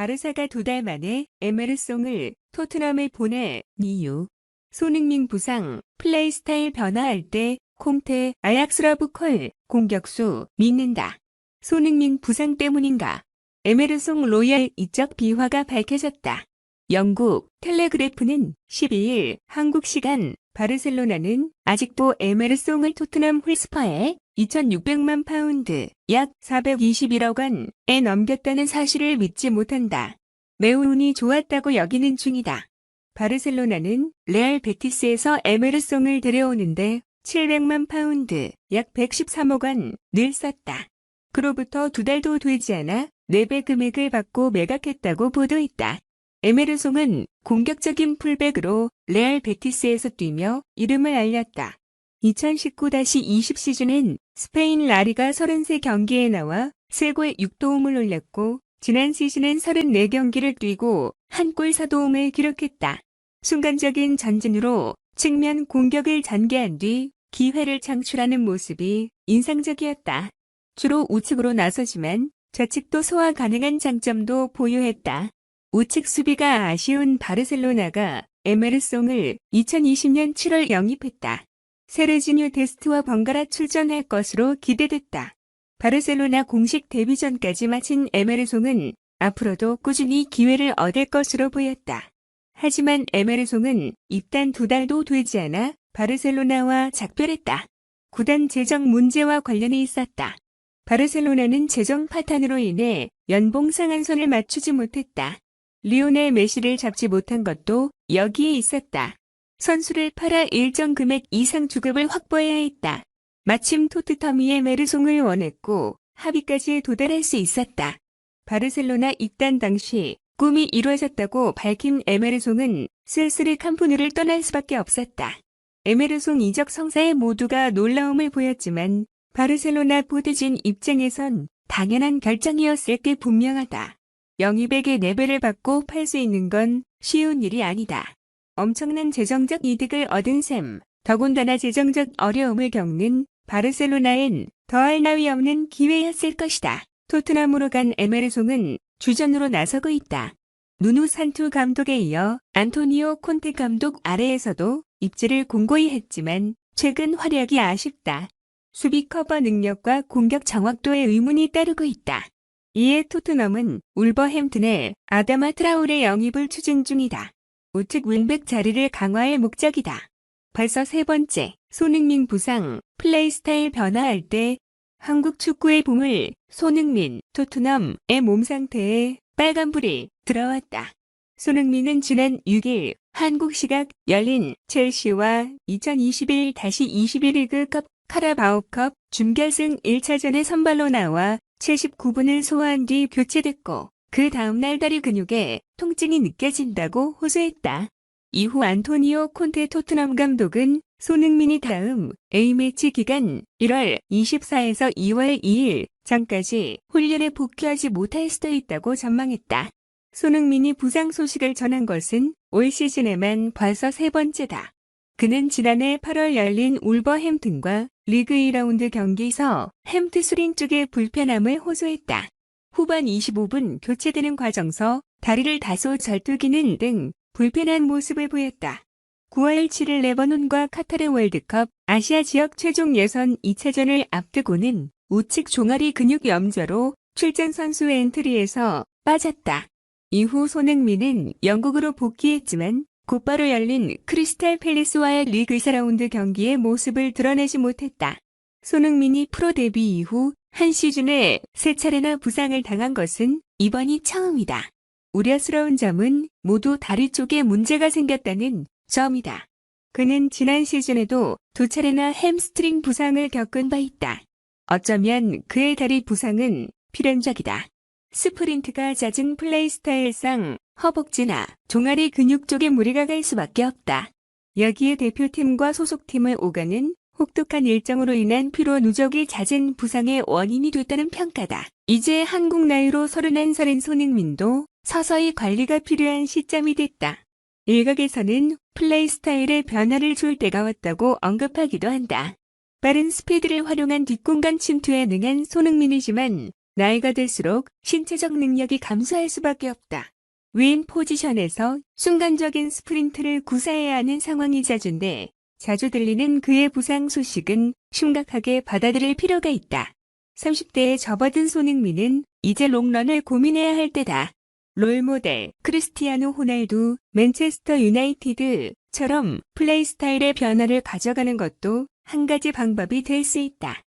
바르사가 두 달 만에 에메르송을 토트넘에 보내 이유. 손흥민 부상, 플레이 스타일 변화할 때 콩테, 아약스라브 콜, 공격수 믿는다. 손흥민 부상 때문인가? 에메르송 로얄 이적 비화가 밝혀졌다. 영국 텔레그래프는 12일 한국 시간 바르셀로나는 아직도 에메르송을 토트넘 홀스퍼에 2,600만 파운드, 약 421억 원에 넘겼다는 사실을 믿지 못한다. 매우 운이 좋았다고 여기는 중이다. 바르셀로나는 레알 베티스에서 에메르송을 데려오는데 700만 파운드, 약 113억 원을 썼다. 그로부터 두 달도 되지 않아 4배 금액을 받고 매각했다고 보도했다. 에메르송은 공격적인 풀백으로 레알 베티스에서 뛰며 이름을 알렸다. 2019-20 시즌엔 스페인 라리가 33경기에 나와 3골 6도움을 올렸고 지난 시즌엔 34경기를 뛰고 한 골 4도움을 기록했다. 순간적인 전진으로 측면 공격을 전개한 뒤 기회를 창출하는 모습이 인상적이었다. 주로 우측으로 나서지만 좌측도 소화 가능한 장점도 보유했다. 우측 수비가 아쉬운 바르셀로나가 에메르송을 2020년 7월 영입했다. 세르지뉴 데스트와 번갈아 출전할 것으로 기대됐다. 바르셀로나 공식 데뷔전까지 마친 에메르송은 앞으로도 꾸준히 기회를 얻을 것으로 보였다. 하지만 에메르송은 입단 두 달도 되지 않아 바르셀로나와 작별했다. 구단 재정 문제와 관련이 있었다. 바르셀로나는 재정 파탄으로 인해 연봉 상한선을 맞추지 못했다. 리오넬 메시를 잡지 못한 것도 여기에 있었다. 선수를 팔아 일정 금액 이상 주급을 확보해야 했다. 마침 토트넘이의 메르송을 원했고 합의까지 도달할 수 있었다. 바르셀로나 입단 당시 꿈이 이루어졌다고 밝힌 에메르송은 쓸쓸히 캄푸누를 떠날 수밖에 없었다. 에메르송 이적 성사에 모두가 놀라움을 보였지만 바르셀로나 보드진 입장에선 당연한 결정이었을 게 분명하다. 영입에게 레벨을 받고 팔 수 있는 건 쉬운 일이 아니다. 엄청난 재정적 이득을 얻은 셈, 더군다나 재정적 어려움을 겪는 바르셀로나엔 더할 나위 없는 기회였을 것이다. 토트넘으로 간 에메르송은 주전으로 나서고 있다. 누누 산투 감독에 이어 안토니오 콘테 감독 아래에서도 입지를 공고히 했지만 최근 활약이 아쉽다. 수비 커버 능력과 공격 정확도에 의문이 따르고 있다. 이에 토트넘은 울버햄튼의 아다마 트라우레 영입을 추진 중이다. 우측 윙백 자리를 강화할 목적이다. 벌써 세 번째, 손흥민 부상, 플레이 스타일 변화할 때 한국 축구의 봄을 손흥민, 토트넘의 몸 상태에 빨간불이 들어왔다. 손흥민은 지난 6일 한국 시각 열린 첼시와 2021-21 리그컵 카라바오컵 준결승 1차전에 선발로 나와 79분을 소화한 뒤 교체됐고 그 다음날 다리 근육에 통증이 느껴진다고 호소했다. 이후 안토니오 콘테 토트넘 감독은 손흥민이 다음 A매치 기간 1월 24에서 2월 2일 전까지 훈련에 복귀하지 못할 수도 있다고 전망했다. 손흥민이 부상 소식을 전한 것은 올 시즌에만 벌써 세 번째다. 그는 지난해 8월 열린 울버햄튼과 리그 2라운드 경기에서 햄트 수린 쪽의 불편함을 호소했다. 후반 25분 교체되는 과정서 다리를 다소 절뚝이는 등 불편한 모습을 보였다. 9월 7일 레버논과 카타르 월드컵 아시아 지역 최종 예선 2차전을 앞두고는 우측 종아리 근육 염좌로 출전 선수 엔트리에서 빠졌다. 이후 손흥민은 영국으로 복귀했지만 곧바로 열린 크리스탈 팰리스와의 리그 2라운드 경기의 모습을 드러내지 못했다. 손흥민이 프로 데뷔 이후 한 시즌에 세 차례나 부상을 당한 것은 이번이 처음이다. 우려스러운 점은 모두 다리 쪽에 문제가 생겼다는 점이다. 그는 지난 시즌에도 두 차례나 햄스트링 부상을 겪은 바 있다. 어쩌면 그의 다리 부상은 필연적이다. 스프린트가 잦은 플레이 스타일상 허벅지나 종아리 근육 쪽에 무리가 갈 수밖에 없다. 여기에 대표팀과 소속팀을 오가는 혹독한 일정으로 인한 피로 누적이 잦은 부상의 원인이 됐다는 평가다. 이제 한국 나이로 31살인 손흥민도 서서히 관리가 필요한 시점이 됐다. 일각에서는 플레이 스타일에 변화를 줄 때가 왔다고 언급하기도 한다. 빠른 스피드를 활용한 뒷공간 침투에 능한 손흥민이지만 나이가 들수록 신체적 능력이 감소할 수밖에 없다. 윈 포지션에서 순간적인 스프린트를 구사해야 하는 상황이 자주인데 자주 들리는 그의 부상 소식은 심각하게 받아들일 필요가 있다. 30대에 접어든 손흥민은 이제 롱런을 고민해야 할 때다. 롤모델 크리스티아노 호날두 맨체스터 유나이티드처럼 플레이 스타일의 변화를 가져가는 것도 한 가지 방법이 될 수 있다.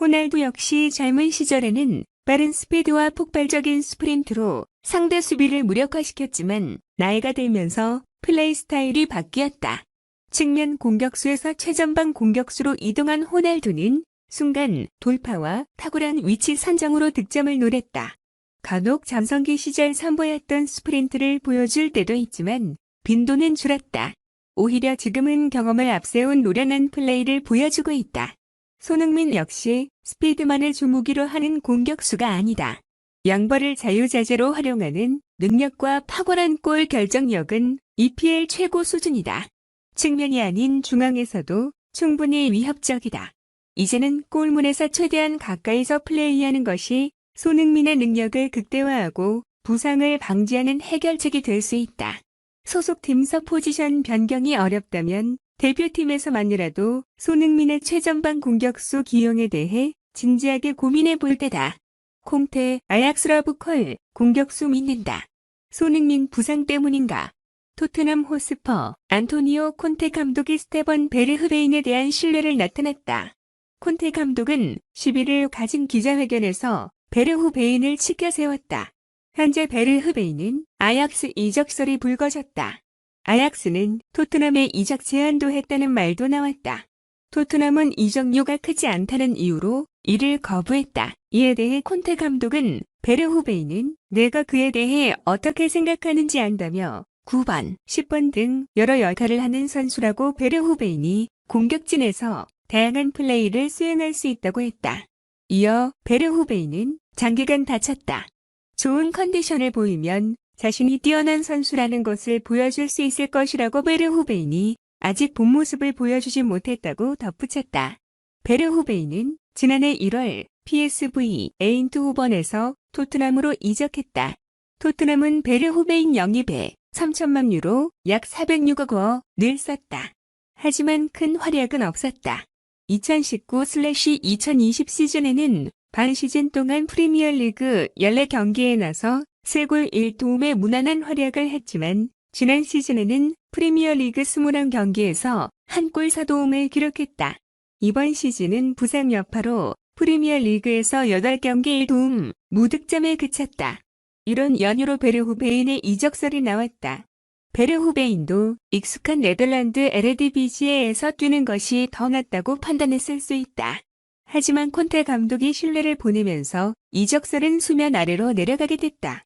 호날두 역시 젊은 시절에는 빠른 스피드와 폭발적인 스프린트로 상대 수비를 무력화시켰지만 나이가 들면서 플레이 스타일이 바뀌었다. 측면 공격수에서 최전방 공격수로 이동한 호날두는 순간 돌파와 탁월한 위치 선정으로 득점을 노렸다. 간혹 잠성기 시절 선보였던 스프린트를 보여줄 때도 있지만 빈도는 줄었다. 오히려 지금은 경험을 앞세운 노련한 플레이를 보여주고 있다. 손흥민 역시 스피드만을 주무기로 하는 공격수가 아니다. 양발을 자유자재로 활용하는 능력과 탁월한 골 결정력은 EPL 최고 수준이다. 측면이 아닌 중앙에서도 충분히 위협적이다. 이제는 골문에서 최대한 가까이서 플레이하는 것이 손흥민의 능력을 극대화하고 부상을 방지하는 해결책이 될 수 있다. 소속팀서 포지션 변경이 어렵다면 대표팀에서만이라도 손흥민의 최전방 공격수 기용에 대해 진지하게 고민해 볼 때다. 콩테, 아약스라브 컬, 공격수 믿는다. 손흥민 부상 때문인가? 토트넘 호스퍼, 안토니오 콘테 감독이 스테번 베르흐베인에 대한 신뢰를 나타냈다. 콘테 감독은 11일 가진 기자회견에서 베르후베인을 치켜 세웠다. 현재 베르흐베인은 아약스 이적설이 불거졌다. 아약스는 토트넘에 이적 제안도 했다는 말도 나왔다. 토트넘은 이적료가 크지 않다는 이유로 이를 거부했다. 이에 대해 콘테 감독은 베르후베인은 내가 그에 대해 어떻게 생각하는지 안다며 9번, 10번 등 여러 역할을 하는 선수라고 베르 후베인이 공격진에서 다양한 플레이를 수행할 수 있다고 했다. 이어 베르 후베인은 장기간 다쳤다. 좋은 컨디션을 보이면 자신이 뛰어난 선수라는 것을 보여줄 수 있을 것이라고 베르 후베인이 아직 본 모습을 보여주지 못했다고 덧붙였다. 베르 후베인은 지난해 1월 PSV 에인트 호번에서 토트넘으로 이적했다. 토트넘은 베르 후베인 영입에 3천만 유로 약 406억 원을 썼다. 하지만 큰 활약은 없었다. 2019-2020 시즌에는 반 시즌 동안 프리미어리그 14경기에 나서 3골 1도움의 무난한 활약을 했지만 지난 시즌에는 프리미어리그 21경기에서 한 골 4도움을 기록했다. 이번 시즌은 부상 여파로 프리미어리그에서 8경기 1도움, 무득점에 그쳤다. 이런 연유로 베르후베인의 이적설이 나왔다. 베르후베인도 익숙한 네덜란드 에레디비지에에서 뛰는 것이 더 낫다고 판단했을 수 있다. 하지만 콘테 감독이 신뢰를 보내면서 이적설은 수면 아래로 내려가게 됐다.